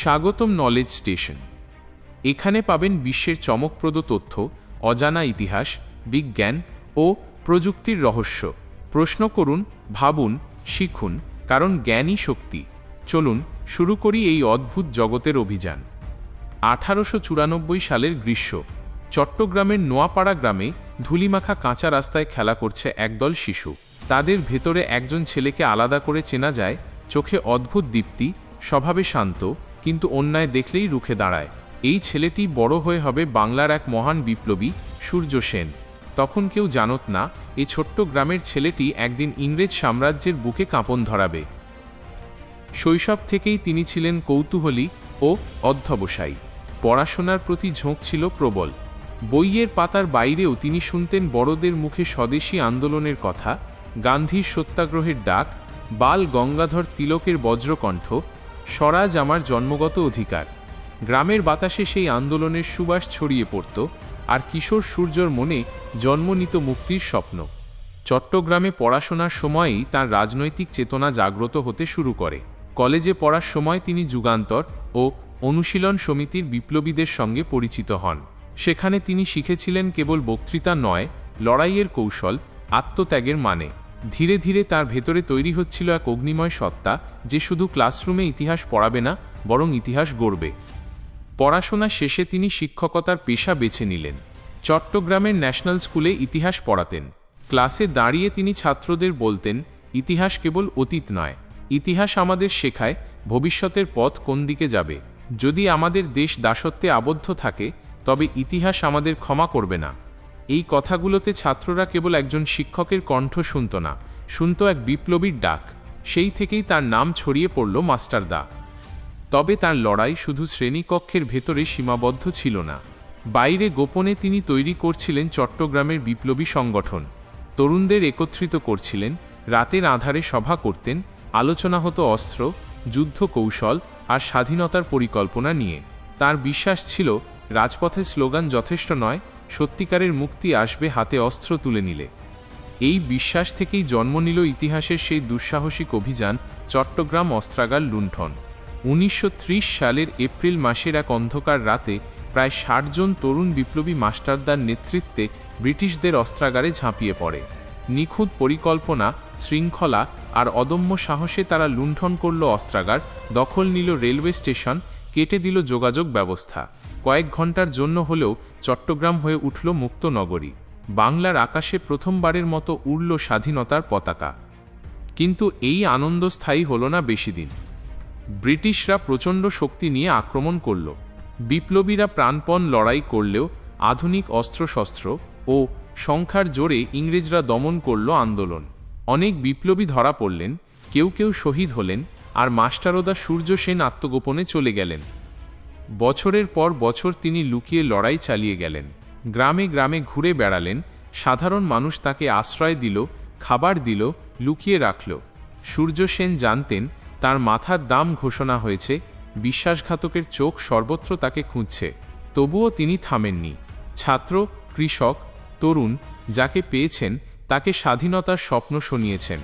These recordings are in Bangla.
স্বাগতম নলেজ স্টেশন এখানে পাবেন বিশ্বের চমকপ্রদ তথ্য, অজানা ইতিহাস, বিজ্ঞান ও প্রযুক্তির রহস্য। প্রশ্ন করুন, ভাবুন, শিখুন, কারণ জ্ঞানই শক্তি। চলুন, শুরু করি এই অদ্ভুত জগতের অভিযান। আঠারোশো চুরানব্বই সালের গ্রীষ্ম। চট্টগ্রামের নোয়াপাড়া গ্রামে ধুলিমাখা কাঁচা রাস্তায় খেলা করছে একদল শিশু। তাদের ভেতরে একজন ছেলেকে আলাদা করে চেনা যায়, চোখে অদ্ভুত দীপ্তি, স্বভাবে শান্ত কিন্তু অন্যায় দেখলেই রুখে দাঁড়ায়। এই ছেলেটি বড় হয়ে হবে বাংলার এক মহান বিপ্লবী, সূর্য সেন। তখন কেউ জানত না এই ছোট্ট গ্রামের ছেলেটি একদিন ইংরেজ সাম্রাজ্যের বুকে কাঁপন ধরাবে। শৈশব থেকেই তিনি ছিলেন কৌতূহলী ও অধ্যবসায়ী। পড়াশোনার প্রতি ঝোঁক ছিল প্রবল। বইয়ের পাতার বাইরেও তিনি শুনতেন বড়দের মুখে স্বদেশী আন্দোলনের কথা, গান্ধীর সত্যাগ্রহের ডাক, বাল গঙ্গাধর তিলকের বজ্রকণ্ঠ স্বরাজ আমার জন্মগত অধিকার। গ্রামের বাতাসে সেই আন্দোলনের সুবাস ছড়িয়ে পড়ত, আর কিশোর সূর্যর মনে জন্ম নিত মুক্তির স্বপ্ন। চট্টগ্রামে পড়াশোনার সময়েই তার রাজনৈতিক চেতনা জাগ্রত হতে শুরু করে। কলেজে পড়ার সময় তিনি যুগান্তর ও অনুশীলন সমিতির বিপ্লবীদের সঙ্গে পরিচিত হন। সেখানে তিনি শিখেছিলেন কেবল বক্তৃতা নয়, লড়াইয়ের কৌশল, আত্মত্যাগের মানে। ধীরে ধীরে তার ভেতরে তৈরি হচ্ছিল এক অগ্নিময় সত্তা যে শুধু ক্লাসরুমে ইতিহাস পড়াবে না, বরং ইতিহাস গড়বে। পড়াশোনা শেষে তিনি শিক্ষকতার পেশা বেছে নিলেন। চট্টগ্রামের ন্যাশনাল স্কুলে ইতিহাস পড়াতেন। ক্লাসে দাঁড়িয়ে তিনি ছাত্রদের বলতেন, ইতিহাস কেবল অতীত নয়, ইতিহাস আমাদের শেখায় ভবিষ্যতের পথ কোন দিকে যাবে। যদি আমাদের দেশ দাসত্বে আবদ্ধ থাকে, তবে ইতিহাস আমাদের ক্ষমা করবে না। এই কথাগুলোতে ছাত্ররা কেবল একজন শিক্ষকের কণ্ঠ শুনত না, শুনত এক বিপ্লবীর ডাক। সেই থেকেই তার নাম ছড়িয়ে পড়ল মাস্টারদা তবে তার লড়াই শুধু শ্রেণীকক্ষের ভেতরে সীমাবদ্ধ ছিল না। বাইরে গোপনে তিনি তৈরি করছিলেন চট্টগ্রামের বিপ্লবী সংগঠন। তরুণদের একত্রিত করছিলেন, রাতের আধারে সভা করতেন, আলোচনা হতো অস্ত্র, যুদ্ধ কৌশল আর স্বাধীনতার পরিকল্পনা নিয়ে। তার বিশ্বাস ছিল রাজপথে স্লোগান যথেষ্ট নয় সত্যিকারের মুক্তি আসবে হাতে অস্ত্র তুলে নিলে। এই বিশ্বাস থেকেই জন্ম নিল ইতিহাসের সেই দুঃসাহসিক অভিযান চট্টগ্রাম অস্ত্রাগার লুণ্ঠন। উনিশশো ত্রিশ সালের এপ্রিল মাসের এক অন্ধকার রাতে প্রায় ষাটজন তরুণ বিপ্লবী মাস্টারদার নেতৃত্বে ব্রিটিশদের অস্ত্রাগারে ঝাঁপিয়ে পড়ে। নিখুঁত পরিকল্পনা, শৃঙ্খলা আর অদম্য সাহসে তারা লুণ্ঠন করল অস্ত্রাগার, দখল নিল রেলওয়ে স্টেশন, কেটে দিল যোগাযোগ ব্যবস্থা। কয়েক ঘণ্টার জন্য হলেও চট্টগ্রাম হয়ে উঠল মুক্ত নগরী বাংলার আকাশে প্রথমবারের মতো উড়ল স্বাধীনতার পতাকা। কিন্তু এই আনন্দ স্থায়ী হল না বেশি দিন। ব্রিটিশরা প্রচণ্ড শক্তি নিয়ে আক্রমণ করল। বিপ্লবীরা প্রাণপণ লড়াই করলেও আধুনিক অস্ত্রশস্ত্র ও সংখ্যার জোরে ইংরেজরা দমন করল আন্দোলন। অনেক বিপ্লবী ধরা পড়লেন, কেউ কেউ শহীদ হলেন আর মাস্টারদা সূর্য সেন আত্মগোপনে চলে গেলেন। বছরের পর বছর তিনি লুকিয়ে লড়াই চালিয়ে গেলেন। গ্রামে গ্রামে ঘুরে বেড়ালেন, সাধারণ মানুষ তাকে আশ্রয় দিল, খাবার দিল, লুকিয়ে রাখল। সূর্য সেন জানতেন, তার মাথার দাম ঘোষণা হয়েছে, বিশ্বাসঘাতকের চোখ সর্বত্র তাকে খুঁজছে। তবুও তিনি থামেননি। ছাত্র, কৃষক, তরুণ যাকে পেয়েছেন, তাকে স্বাধীনতার স্বপ্ন শুনিয়েছেন।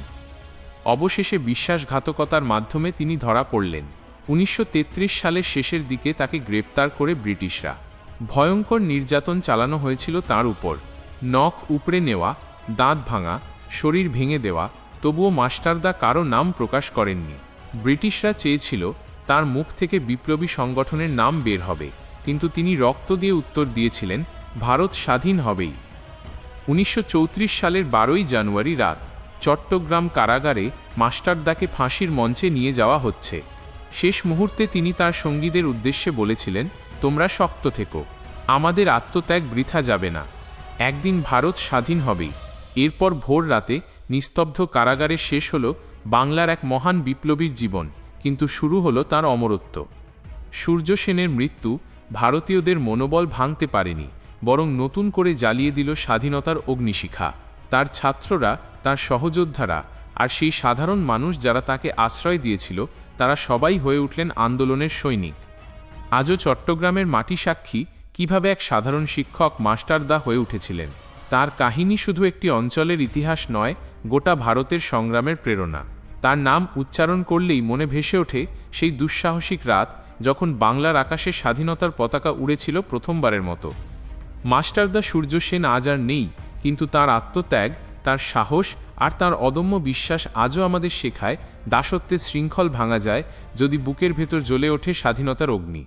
অবশেষে বিশ্বাসঘাতকতার মাধ্যমে তিনি ধরা পড়লেন। উনিশশো তেত্রিশ সালের শেষের দিকে তাকে গ্রেপ্তার করে ব্রিটিশরা। ভয়ঙ্কর নির্যাতন চালানো হয়েছিল তার উপর। নখ উপড়ে নেওয়া, দাঁত ভাঙা, শরীর ভেঙে দেওয়া, তবুও মাস্টারদা কারও নাম প্রকাশ করেননি। ব্রিটিশরা চেয়েছিল তার মুখ থেকে বিপ্লবী সংগঠনের নাম বের হবে, কিন্তু তিনি রক্ত দিয়ে উত্তর দিয়েছিলেন, ভারত স্বাধীন হবেই। উনিশশো চৌত্রিশ সালের বারোই জানুয়ারি রাত, চট্টগ্রাম কারাগারে মাস্টারদাকে ফাঁসির মঞ্চে নিয়ে যাওয়া হচ্ছে। শেষ মুহূর্তে তিনি তার সঙ্গীদের উদ্দেশ্যে বলেছিলেন, তোমরা শক্ত থেকো, আমাদের আত্মত্যাগ বৃথা যাবে না। একদিন ভারত স্বাধীন হবেই। এরপর ভোর রাতে নিস্তব্ধ কারাগারে শেষ হল বাংলার এক মহান বিপ্লবীর জীবন, কিন্তু শুরু হলো তার অমরত্ব। সূর্য সেনের মৃত্যু ভারতীয়দের মনোবল ভাঙতে পারেনি, বরং নতুন করে জ্বালিয়ে দিল স্বাধীনতার অগ্নিশিখা। তার ছাত্ররা, তার সহযোদ্ধারা আর সেই সাধারণ মানুষ যারা তাকে আশ্রয় দিয়েছিল তারা সবাই হয়ে উঠলেন আন্দোলনের সৈনিক। আজও চট্টগ্রামের মাটি সাক্ষী কীভাবে এক সাধারণ শিক্ষক মাস্টারদা হয়ে উঠেছিলেন, তার কাহিনী শুধু একটি অঞ্চলের ইতিহাস নয়, গোটা ভারতের সংগ্রামের প্রেরণা। তার নাম উচ্চারণ করলেই মনে ভেসে ওঠে সেই দুঃসাহসিক রাত যখন বাংলার আকাশে স্বাধীনতার পতাকা উড়েছিল প্রথমবারের মতো। মাস্টারদা সূর্য সেন আজ আর নেই, কিন্তু তার আত্মত্যাগ, তার সাহস আর তার অদম্য বিশ্বাস আজও আমাদের শেখায়, দাসত্বের শৃঙ্খল ভাঙা যায়, যদি বুকের ভেতর জ্বলে ওঠে স্বাধীনতার অগ্নি।